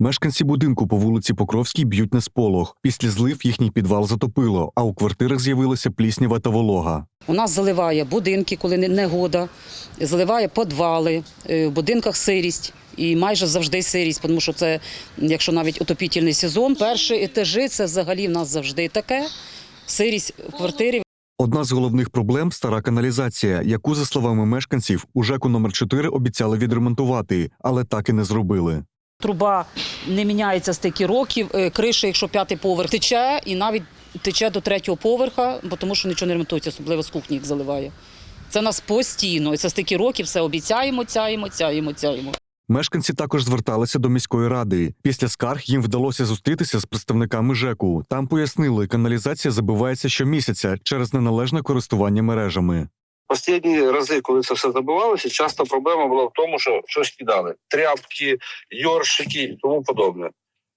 Мешканці будинку по вулиці Покровській б'ють на сполох. Після злив їхній підвал затопило, а у квартирах з'явилася пліснява та волога. У нас заливає будинки, коли не- негода, заливає підвали, е, в будинках сирість. І майже завжди сирість, тому що це, якщо навіть отопітельний сезон, перші етажі це взагалі в нас завжди таке. Сирість в квартирі. Одна з головних проблем стара каналізація, яку, за словами мешканців, у ЖЕКу номер 4 обіцяли відремонтувати, але так і не зробили. Труба не міняється стільки років, е, криша, якщо п'ятий поверх, тече і навіть тече до третього поверха, бо тому що нічого не ремонтується, особливо з кухні їх заливає. Це нас постійно. І це стільки років все обіцяємо, цяємо, цяємо, цяємо. Мешканці також зверталися до міської ради. Після скарг їм вдалося зустрітися з представниками ЖЕКу. Там пояснили, каналізація забивається щомісяця через неналежне користування мережами. Останні рази, коли це все забивалося, часто проблема була в тому, що щось кидали: тряпки, йоршики і тому подобне.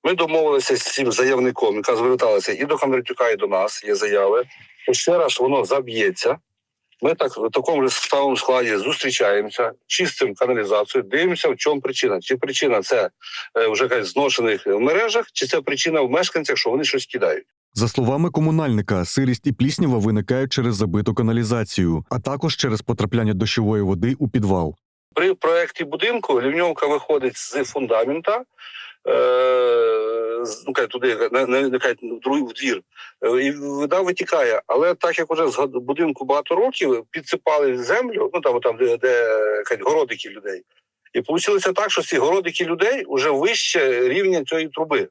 Ми домовилися з цим заявником, яка зверталася і до Кондратюка, і до нас. Є заяви. що ще раз воно заб'ється. Ми так в такому ж самому складі зустрічаємося, чистимо каналізацію, дивимося, в чому причина. Чи причина це е, вже якась зношених мережах, чи це причина в мешканцях, що вони щось кидають. За словами комунальника, сирість і пліснява виникають через забиту каналізацію, а також через потрапляння дощової води у підвал. При проєкті будинку лівньовка виходить з фундамента. Е, ну, кажуть, туди в двір, Е, і вода витікає. Але так як вже з будинку багато років підсипали землю, ну там, там де, де кажуть, городики людей. І вийшло так, що ці городики людей вже вище рівня цієї труби.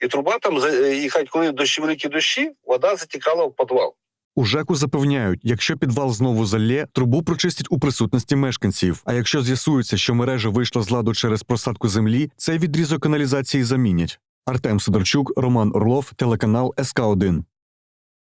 І труба там, і хай коли дощі великі дощі, вода затікала в підвал. У ЖЕКу запевняють, якщо підвал знову залє, трубу прочистять у присутності мешканців. А якщо з'ясується, що мережа вийшла з ладу через просадку землі, цей відрізок каналізації замінять. Артем Сидорчук, Роман Орлов, телеканал СК 1